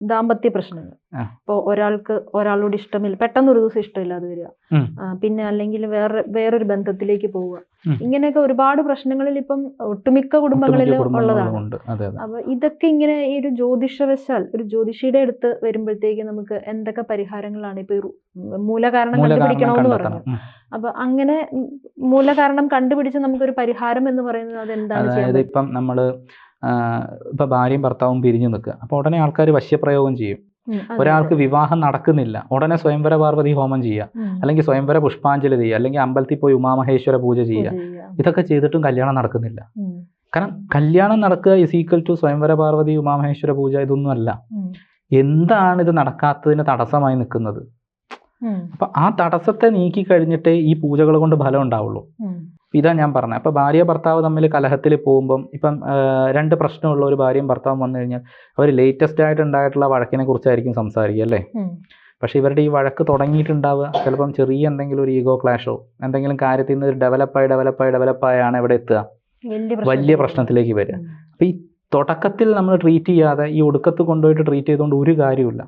ദാമ്പത്യ പ്രശ്നങ്ങൾ. ഇപ്പോൾ ഒരാൾക്ക് ഒരാളോട് ഇഷ്ടമില്ല പെട്ടെന്ന് ഒരു ദിവസം ഇഷ്ടമില്ലാതെ വരിക. പിന്നെ അല്ലെങ്കിൽ വേറെ വേറൊരു ബന്ധത്തിലേക്ക് പോവുക. ഇങ്ങനെയൊക്കെ ഒരുപാട് പ്രശ്നങ്ങളിൽ ഇപ്പം ഒട്ടുമിക്ക കുടുംബങ്ങളിൽ ഉള്ളതാണ്. അപ്പൊ ഇതൊക്കെ ഇങ്ങനെ ഈ ഒരു ജ്യോതിഷവശാൽ ഒരു ജ്യോതിഷിയുടെ അടുത്ത് വരുമ്പോഴത്തേക്ക് നമുക്ക് എന്തൊക്കെ പരിഹാരങ്ങളാണ് ഇപ്പൊ മൂലകാരണം കണ്ടുപിടിക്കണമെന്ന് പറഞ്ഞു അപ്പൊ അങ്ങനെ മൂലകാരണം കണ്ടുപിടിച്ച് നമുക്കൊരു പരിഹാരം എന്ന് പറയുന്നത് അത് എന്താണ് അതായത് ഇപ്പം നമ്മൾ ഇപ്പൊ ഭാര്യയും ഭർത്താവും പിരിഞ്ഞു നിൽക്കുക. അപ്പോൾ ഉടനെ ആൾക്കാർ വശ്യപ്രയോഗം ചെയ്യും. ഒരാൾക്ക് വിവാഹം നടക്കുന്നില്ല. ഉടനെ സ്വയംവര പാർവതി ഹോമം ചെയ്യുക. അല്ലെങ്കിൽ സ്വയംവര പുഷ്പാഞ്ജലി ചെയ്യുക. അല്ലെങ്കിൽ അമ്പലത്തിൽ പോയി ഉമാമഹേശ്വര പൂജ ചെയ്യുക. ഇതൊക്കെ ചെയ്തിട്ടും കല്യാണം നടക്കുന്നില്ല. കാരണം കല്യാണം നടക്കുക ഇസ് ഈക്വൽ ടു സ്വയംവര പാർവതി ഉമാമഹേശ്വര പൂജ ഇതൊന്നും അല്ല. എന്താണ് ഇത് നടക്കാത്തതിന് തടസ്സമായി നിൽക്കുന്നത്? അപ്പൊ ആ തടസ്സത്തെ നീക്കി കഴിഞ്ഞിട്ടേ ഈ പൂജകൾ കൊണ്ട് ഫലം ഉണ്ടാവുള്ളൂ. ഇതാ ഞാൻ പറഞ്ഞത് അപ്പോൾ ഭാര്യ ഭർത്താവ് തമ്മിൽ കലഹത്തിൽ പോകുമ്പം ഇപ്പം രണ്ട് പ്രശ്നമുള്ള ഒരു ഭാര്യയും ഭർത്താവും വന്നു കഴിഞ്ഞാൽ അവർ ലേറ്റസ്റ്റ് ആയിട്ട് ഉണ്ടായിട്ടുള്ള വഴക്കിനെ കുറിച്ചായിരിക്കും സംസാരിക്കുക അല്ലേ? പക്ഷെ ഇവരുടെ ഈ വഴക്ക് തുടങ്ങിയിട്ടുണ്ടാവുക ചിലപ്പം ചെറിയ എന്തെങ്കിലും ഒരു ഈഗോ ക്ലാഷോ എന്തെങ്കിലും കാര്യത്തിൽ നിന്ന് ഡെവലപ്പായി ഡെവലപ്പായി ഡെവലപ്പായാണ് ഇവിടെ എത്തുക. വലിയ. പ്രശ്നത്തിലേക്ക് വരിക. അപ്പം ഈ തുടക്കത്തിൽ നമ്മൾ ട്രീറ്റ് ചെയ്യാതെ ഈ ഒടുക്കത്ത് കൊണ്ടുപോയിട്ട് ട്രീറ്റ് ചെയ്തുകൊണ്ട് ഒരു കാര്യമില്ല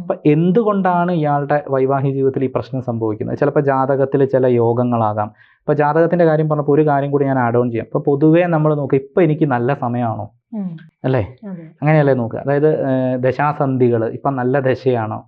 അപ്പം എന്തുകൊണ്ടാണ് ഇയാളുടെ വൈവാഹിക ജീവിതത്തിൽ ഈ പ്രശ്നം സംഭവിക്കുന്നത്? ചിലപ്പോൾ ജാതകത്തിൽ ചില യോഗങ്ങളാകാം. ഇപ്പം ജാതകത്തിന്റെ കാര്യം പറഞ്ഞപ്പോൾ ഒരു കാര്യം കൂടി ഞാൻ ആഡ് ഓൺ ചെയ്യാം. അപ്പോൾ പൊതുവേ നമ്മൾ നോക്കുക ഇപ്പം എനിക്ക് നല്ല സമയമാണോ അല്ലേ. അങ്ങനെയല്ലേ നോക്കുക. അതായത് ദശാസന്ധികൾ ഇപ്പം നല്ല ദശയാണോ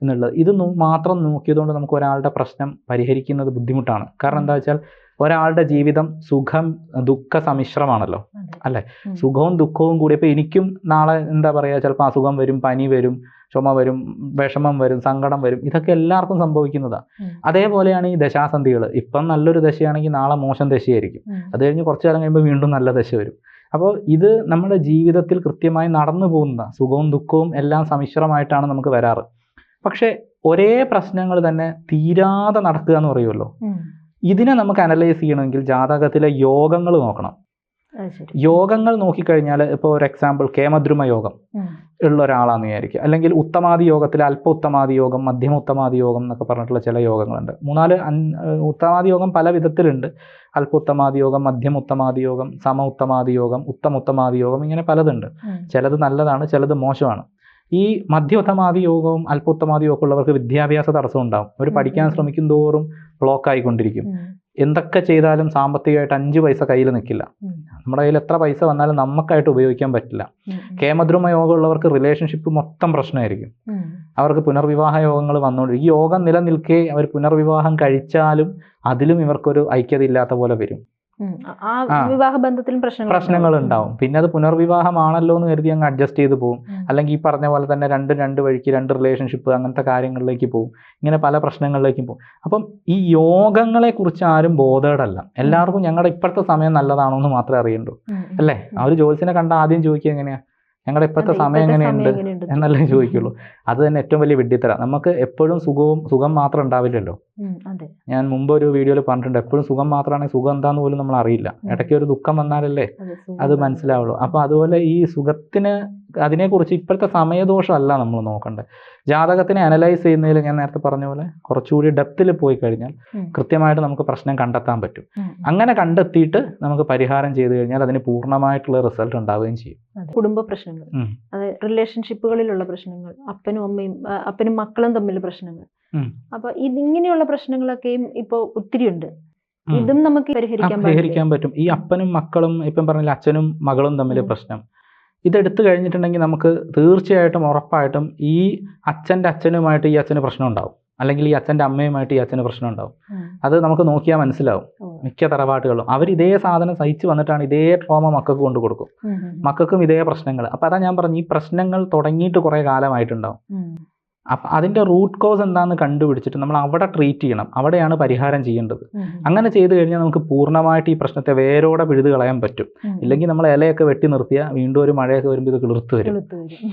എന്നുള്ളത്. ഇത് മാത്രം നോക്കിയതുകൊണ്ട് നമുക്ക് ഒരാളുടെ പ്രശ്നം പരിഹരിക്കുന്നത് ബുദ്ധിമുട്ടാണ്. കാരണം എന്താ വെച്ചാൽ ഒരാളുടെ ജീവിതം സുഖം ദുഃഖ സമ്മിശ്രമാണല്ലോ. അല്ലെ? സുഖവും ദുഃഖവും കൂടി. ഇപ്പൊ എനിക്കും നാളെ എന്താ പറയാ ചിലപ്പോൾ അസുഖം വരും പനി വരും ചുമ വരും വിഷമം വരും സങ്കടം വരും. ഇതൊക്കെ എല്ലാവർക്കും സംഭവിക്കുന്നതാണ് അതേപോലെയാണ് ഈ ദശാസന്ധികൾ ഇപ്പം നല്ലൊരു ദശയാണെങ്കിൽ നാളെ മോശം ദശയായിരിക്കും. അത് കഴിഞ്ഞ് കുറച്ച് കാലം കഴിയുമ്പോൾ വീണ്ടും നല്ല ദശ വരും. അപ്പോൾ ഇത് നമ്മുടെ ജീവിതത്തിൽ കൃത്യമായി നടന്നു പോകുന്ന സുഖവും ദുഃഖവും എല്ലാം സമ്മിശ്രമായിട്ടാണ് നമുക്ക് വരാറ്. പക്ഷേ ഒരേ പ്രശ്നങ്ങൾ തന്നെ തീരാതെ നടക്കുക എന്ന് പറയുമല്ലോ. ഇതിനെ നമുക്ക് അനലൈസ് ചെയ്യണമെങ്കിൽ ജാതകത്തിലെ യോഗങ്ങൾ നോക്കണം. യോഗങ്ങൾ നോക്കിക്കഴിഞ്ഞാൽ ഇപ്പോൾ ഒരു എക്സാമ്പിൾ കേമദ്രുമ യോഗം ഉള്ള ഒരാളാണെന്ന് വിചാരിക്കുക. അല്ലെങ്കിൽ ഉത്തമാദി യോഗത്തിൽ അല്പ ഉത്തമാദി യോഗം മധ്യമ ഉത്തമാദി യോഗം എന്നൊക്കെ പറഞ്ഞിട്ടുള്ള ചില യോഗങ്ങളുണ്ട്. മൂന്നാൽ ഉത്തമാദി യോഗം പല വിധത്തിലുണ്ട്. അല്പ ഉത്തമാദി യോഗം മധ്യമ ഉത്തമാദി യോഗം സമ ഉത്തമാദി യോഗം ഉത്തമ ഉത്തമാദി യോഗം ഇങ്ങനെ പലതുണ്ട്. ചിലത് നല്ലതാണ് ചിലത് മോശമാണ്. ഈ മധ്യ ഉത്തമാദി യോഗവും അല്പ ഉത്തമാദി യോഗം ഉള്ളവർക്ക് വിദ്യാഭ്യാസ തടസ്സം ഉണ്ടാകും അവർ പഠിക്കാൻ. ശ്രമിക്കും തോറും ബ്ലോക്ക് ആയിക്കൊണ്ടിരിക്കും എന്തൊക്കെ ചെയ്താലും സാമ്പത്തികമായിട്ട് അഞ്ച് പൈസ കയ്യിൽ നിൽക്കില്ല. നമ്മുടെ കയ്യിൽ എത്ര പൈസ വന്നാലും നമുക്കായിട്ട് ഉപയോഗിക്കാൻ പറ്റില്ല. കേമദ്രുമ യോഗമുള്ളവർക്ക് റിലേഷൻഷിപ്പ് മൊത്തം പ്രശ്നമായിരിക്കും. അവർക്ക് പുനർവിവാഹ യോഗങ്ങൾ വന്നുകൊണ്ട് ഈ യോഗം നിലനിൽക്കെ അവർ പുനർവിവാഹം കഴിച്ചാലും അതിലും ഇവർക്കൊരു ഐക്യത ഇല്ലാത്ത പോലെ വരും. പ്രശ്നങ്ങൾ ഉണ്ടാവും പിന്നെ അത് പുനർവിവാഹമാണല്ലോ എന്ന് കരുതി അങ്ങ് അഡ്ജസ്റ്റ് ചെയ്ത് പോകും അല്ലെങ്കിൽ ഈ പറഞ്ഞ പോലെ തന്നെ രണ്ട് രണ്ട് വഴിക്ക് രണ്ട് റിലേഷൻഷിപ്പ് അങ്ങനത്തെ കാര്യങ്ങളിലേക്ക് പോകും ഇങ്ങനെ പല പ്രശ്നങ്ങളിലേക്കും പോകും അപ്പം ഈ യോഗങ്ങളെ കുറിച്ച് ആരും ബോധേഡല്ല. എല്ലാവർക്കും ഞങ്ങളുടെ ഇപ്പോഴത്തെ സമയം നല്ലതാണോ എന്ന് മാത്രമേ അറിയുള്ളൂ. അല്ലേ? ആ ഒരു ജോലിസിനെ കണ്ട ആദ്യം ചോദിക്കുക എങ്ങനെയാ? ഞങ്ങളുടെ ഇപ്പോഴത്തെ സമയം എങ്ങനെയുണ്ട്? എന്നല്ലേ ചോദിക്കുള്ളൂ. അത് തന്നെ ഏറ്റവും വലിയ വിഡ്ഢിത്തര. നമുക്ക് എപ്പോഴും സുഖവും സുഖം മാത്രം ഉണ്ടാവില്ലല്ലോ. ഞാൻ മുമ്പ് ഒരു വീഡിയോയിൽ പറഞ്ഞിട്ടുണ്ട് എപ്പോഴും സുഖം മാത്രമാണെങ്കിൽ സുഖം എന്താന്ന് പോലും നമ്മൾ അറിയില്ല. ഇടയ്ക്ക് ഒരു ദുഃഖം വന്നാലല്ലേ അത് മനസ്സിലാവുള്ളൂ. അപ്പൊ അതുപോലെ ഈ സുഖത്തിന് അതിനെക്കുറിച്ച് ഇപ്പോഴത്തെ സമയദോഷമല്ല നമ്മൾ നോക്കേണ്ടത് ജാതകത്തിനെ അനലൈസ് ചെയ്യുന്നതിൽ ഞാൻ നേരത്തെ പറഞ്ഞ പോലെ കുറച്ചുകൂടി ഡെപ്തിൽ പോയി കഴിഞ്ഞാൽ. കൃത്യമായിട്ട് നമുക്ക് പ്രശ്നം കണ്ടെത്താൻ പറ്റും. അങ്ങനെ കണ്ടെത്തിയിട്ട് നമുക്ക് പരിഹാരം ചെയ്തു കഴിഞ്ഞാൽ അതിന് പൂർണമായിട്ടുള്ള റിസൾട്ട് ഉണ്ടാവുകയും ചെയ്യും. കുടുംബ പ്രശ്നങ്ങൾ. റിലേഷൻഷിപ്പുകളിലുള്ള പ്രശ്നങ്ങൾ അപ്പനും അമ്മയും അപ്പനും മക്കളും തമ്മിൽ പ്രശ്നങ്ങൾ. അപ്പൊ ഇതിങ്ങനെയുള്ള പ്രശ്നങ്ങളൊക്കെയും ഇപ്പൊ ഒത്തിരി ഉണ്ട്. ഇതും നമുക്ക് പരിഹരിക്കാൻ പരിഹരിക്കാൻ പറ്റും. ഈ അപ്പനും മക്കളും ഇപ്പം പറഞ്ഞില്ല അച്ഛനും മകളും തമ്മിൽ പ്രശ്നം. ഇതെടുത്തു കഴിഞ്ഞിട്ടുണ്ടെങ്കിൽ നമുക്ക് തീർച്ചയായിട്ടും ഉറപ്പായിട്ടും ഈ അച്ഛന്റെ അച്ഛനുമായിട്ട് ഈ അച്ഛന് പ്രശ്നം ഉണ്ടാവും അല്ലെങ്കിൽ ഈ അച്ഛന്റെ അമ്മയുമായിട്ട് ഈ അച്ഛന് പ്രശ്നം ഉണ്ടാവും അത് നമുക്ക് നോക്കിയാൽ മനസ്സിലാവും. മിക്ക തറവാട്ടുകളും അവർ ഇതേ സാധനം സഹിച്ചു വന്നിട്ടാണ് ഇതേ ട്രോമ മക്കൾക്ക് കൊണ്ട് കൊടുക്കും. മക്കൾക്കും ഇതേ പ്രശ്നങ്ങൾ. അപ്പം അതാ ഞാൻ പറഞ്ഞു ഈ പ്രശ്നങ്ങൾ തുടങ്ങിയിട്ട് കുറേ കാലമായിട്ടുണ്ടാവും. അപ്പം അതിന്റെ റൂട്ട് കോസ് എന്താണെന്ന് കണ്ടുപിടിച്ചിട്ട് നമ്മൾ അവിടെ ട്രീറ്റ് ചെയ്യണം. അവിടെയാണ് പരിഹാരം ചെയ്യേണ്ടത്. അങ്ങനെ ചെയ്തു കഴിഞ്ഞാൽ നമുക്ക് പൂർണമായിട്ട് ഈ പ്രശ്നത്തെ വേരോടെ പിഴുതു കളയാൻ പറ്റും. ഇല്ലെങ്കിൽ നമ്മൾ ഇലയൊക്കെ വെട്ടി നിർത്തിയാൽ വീണ്ടും ഒരു മഴയൊക്കെ വരുമ്പോൾ ഇത് കിളിർത്ത് വരും. വരും.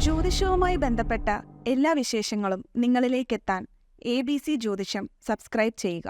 ജ്യോതിഷവുമായി ബന്ധപ്പെട്ട എല്ലാ വിശേഷങ്ങളും നിങ്ങളിലേക്കെത്താൻ എ ബി സി ജ്യോതിഷം സബ്സ്ക്രൈബ് ചെയ്യുക.